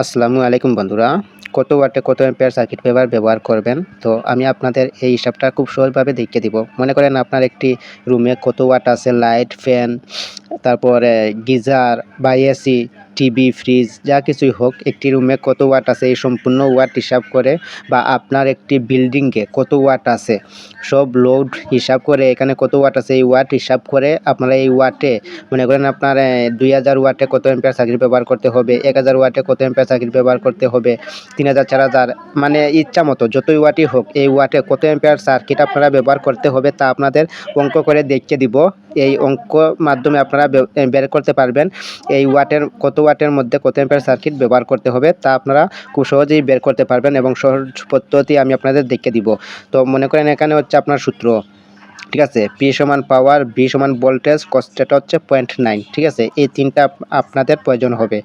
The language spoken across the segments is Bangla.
আসসালামু আলাইকুম বন্ধুরা। কত ওয়াটে কত এম্পিয়ার সার্কিট পেপার ব্যবহার করবেন? তো আমি আপনাদের এই হিসাবটা খুব সহজভাবে দেখিয়ে দিব। মনে করেন আপনার একটি রুমে কত ওয়াট আছে? লাইট, ফ্যান, তারপরে গিজার বা এসি টিভি, ফ্রিজ, যা কিছুই হোক, একটি রুমে কত ওয়াট আছে, এই সম্পূর্ণ ওয়াট হিসাব করে বা আপনার একটি বিল্ডিংয়ে কত ওয়াট আছে, সব লোড হিসাব করে এখানে কত ওয়াট আছে, এই ওয়াট হিসাব করে আপনারা এই ওয়াটে, মনে করেন আপনার দুই হাজার ওয়াটে কত এম্পিয়ার সার্কিট ব্যবহার করতে হবে, এক হাজার ওয়াটে কত এম্পিয়ার সার্কিট ব্যবহার করতে হবে, তিন হাজার, চার হাজার মানে ইচ্ছা মতো যতই ওয়াটই হোক, এই ওয়াটে কত এম্পিয়ার সার্কিট আপনারা ব্যবহার করতে হবে তা আপনাদের অঙ্ক করে দেখিয়ে দিব, এই অঙ্ক মাধ্যমে আপনারা বের করতে পারবেন, এই ওয়াটের কত ওয়াটের মধ্যে কত এম্পিয়ার সার্কিট ব্যবহার করতে হবে তা আপনারা খুব সহজেই বের করতে পারবেন এবং সহজ পদ্ধতি আমি আপনাদের দেখে দিব। তো মনে করেন এখানে হচ্ছে আপনার সূত্র। ঠিক আছে? পি সমান পাওয়ার বি সমান ভোল্টেজ কস্টেটা হচ্ছে পয়েন্ট নাইন ঠিক আছে? এই তিনটা আপনাদের প্রয়োজন হবে।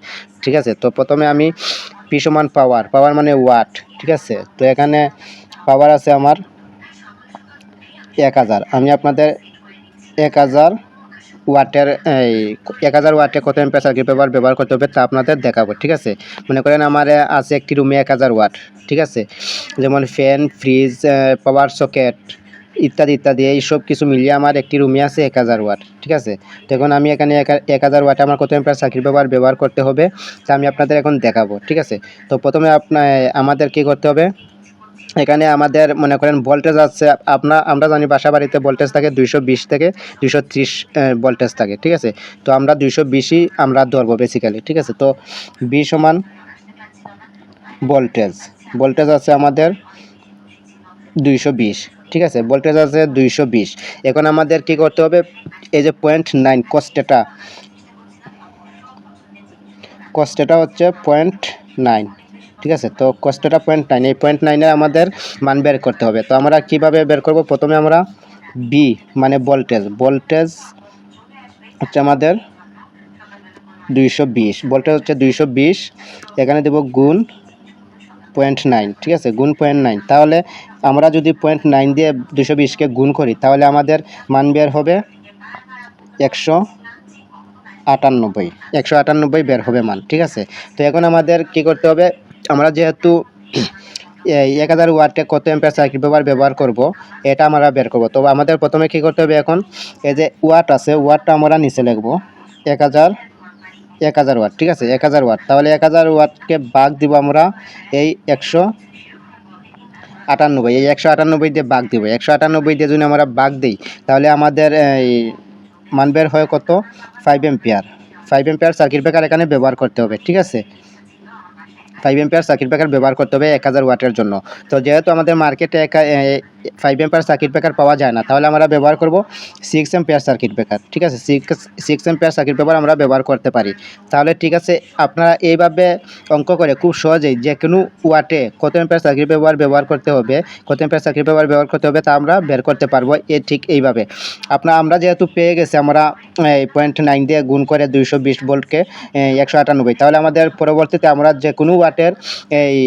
ঠিক আছে? তো প্রথমে আমি পি সমান পাওয়ার পাওয়ার মানে ওয়াট ঠিক আছে? তো এখানে পাওয়ার আছে আমার এক হাজার। আমি আপনাদের এক হাজার ওয়াটের এই, এক হাজার ওয়াটে কত এম্পিয়ার সার্কিট পেপার ব্যবহার করতে হবে তা আপনাদের দেখাবো, ঠিক আছে? মনে করেন আমার আছে একটি রুমে এক হাজার ওয়াট ঠিক আছে? যেমন ফ্যান ফ্রিজ পাওয়ার সকেট ইত্যাদি ইত্যাদি, এই সব কিছু মিলিয়ে আমার একটি রুমে আছে এক হাজার ওয়াট ঠিক আছে? তো এখন আমি এখানে এক- এক হাজার ওয়াটে আমার কত এম্পিয়ার সার্কিট পেপার ব্যবহার করতে হবে তা আমি আপনাদের এখন দেখাবো, ঠিক আছে? তো প্রথমে আপনার আমাদের কি করতে হবে? এখানে আমাদের মনে করেন ভোল্টেজ আছে আপনার আমরা জানি বাসা বাড়িতে ভোল্টেজ থাকে দুইশো বিশ থেকে দুইশো ত্রিশ ভোল্টেজ থাকে, ঠিক আছে? তো আমরা দুইশো বিশই আমরা ধরবো বেসিক্যালি ঠিক আছে? তো বি সমান ভোল্টেজ ভোল্টেজ আছে আমাদের দুইশো বিশ, ঠিক আছে? ভোল্টেজ আছে দুইশো বিশ। এখন আমাদের কি করতে হবে? এই যে পয়েন্ট নাইন কস্টেটা কস্টেটা হচ্ছে পয়েন্ট নাইন ঠিক আছে? তো কষ্টটা পয়েন্ট নাইন এই পয়েন্ট নাইনে আমাদের মান বের করতে হবে। তো আমরা কীভাবে বের করব? প্রথমে আমরা বি মানে ভোল্টেজ ভোল্টেজ হচ্ছে আমাদের দুইশো বিশ। ভোল্টেজ হচ্ছে দুইশো বিশ। এখানে দেব গুণ পয়েন্ট নাইন ঠিক আছে? গুণ পয়েন্ট নাইন তাহলে আমরা যদি পয়েন্ট নাইন দিয়ে দুশো বিশকে গুণ করি, তাহলে আমাদের মান বের হবে একশো আটানব্বই। একশো আটানব্বই বের হবে মান, ঠিক আছে? তো এখন আমাদের কি করতে হবে? আমরা যেহেতু এক হাজার ওয়াটে কত এম্পিয়ার সার্কিট ব্যবহার ব্যবহার করব, এটা আমরা বের করব। তবে আমাদের প্রথমে কি করতে হবে এখন, এই যে ওয়াট আছে, ওয়াটটা আমরা নিচে লিখব। এক হাজার এক হাজার ওয়াট, ঠিক আছে? এক হাজার ওয়াট। তাহলে এক হাজার ওয়াটকে বাঘ দিব আমরা এই একশো আটানব্বই। এই একশো আটানব্বই দিয়ে বাঘ দিব। একশো আটানব্বই দিয়ে যদি আমরা বাঘ দিই, তাহলে আমাদের মান বের হয় কত? Five ampere five ampere circuit breaker এখানে ব্যবহার করতে হবে, ঠিক আছে? ফাইভ এম্পিয়ার সার্কিট ব্রেকার ব্যবহার করতে হবে এক হাজার ওয়াটের জন্য। তো যেহেতু আমাদের মার্কেটে ফাইভ এম্পিয়ার সার্কিট ব্রেকার পাওয়া যায় না। তাহলে আমরা ব্যবহার করব সিক্স এম্পিয়ার সার্কিট ব্রেকার ঠিক আছে? Six six ampere circuit breaker আমরা ব্যবহার করতে পারি। তাহলে ঠিক আছে, আপনারা এইভাবে অঙ্ক করে খুব সহজেই যে কোনো ওয়াটে কত এম্পিয়ার সার্কিট ব্যবহার ব্যবহার করতে হবে, কত এম্পিয়ার সার্কিট ব্যবহার ব্যবহার করতে হবে তা আমরা বের করতে পারব এ ঠিক এইভাবে। আপনার, আমরা যেহেতু পেয়ে গেছি আমরা এই পয়েন্ট নাইন দিয়ে গুণ করে দুইশো বিশ ভোল্টকে একশো আটানব্বই। তাহলে আমাদের পরবর্তীতে আমরা যে কোনো ওয়াটের এই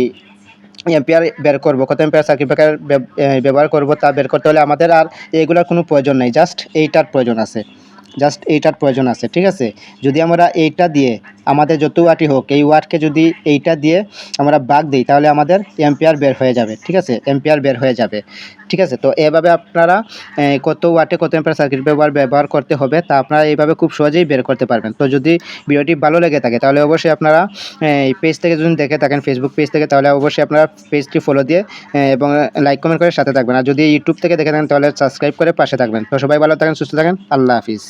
এম্পিয়ার বের করব, কত এম্পিয়ার সার্কিট ব্রেকার ব্যবহার করব তা বের করতে হলে আমাদের আর এইগুলোর কোনো প্রয়োজন নেই জাস্ট এইটার প্রয়োজন আছে জাস্ট এইটার প্রয়োজন আছে, ঠিক আছে? যদি আমরা এইটা দিয়ে আমাদের যত ওয়াটই হোক, এই ওয়াটকে যদি এইটা দিয়ে আমরা বাগ দিই, তাহলে আমাদের এম্পিয়ার বের হয়ে যাবে, ঠিক আছে? এম্পিয়ার বের হয়ে যাবে, ঠিক আছে? তো এভাবে আপনারা কত ওয়াটে কত এম্পিয়ার সার্কিট ব্যবহার ব্যবহার করতে হবে, তা আপনারা এইভাবে খুব সহজেই বের করতে পারবেন। তো যদি ভিডিওটি ভালো লেগে থাকে, তাহলে অবশ্যই আপনারা এই পেজ থেকে যদি দেখে থাকেন ফেসবুক পেজ থেকে, তাহলে অবশ্যই আপনারা পেজটি ফলো দিয়ে এবং লাইক কমেন্ট করে সাথে থাকবেন। আর যদি ইউটিউব থেকে দেখে থাকেন, তাহলে সাবস্ক্রাইব করে পাশে থাকবেন। তো সবাই ভালো থাকেন, সুস্থ থাকেন, আল্লাহ হাফিজ।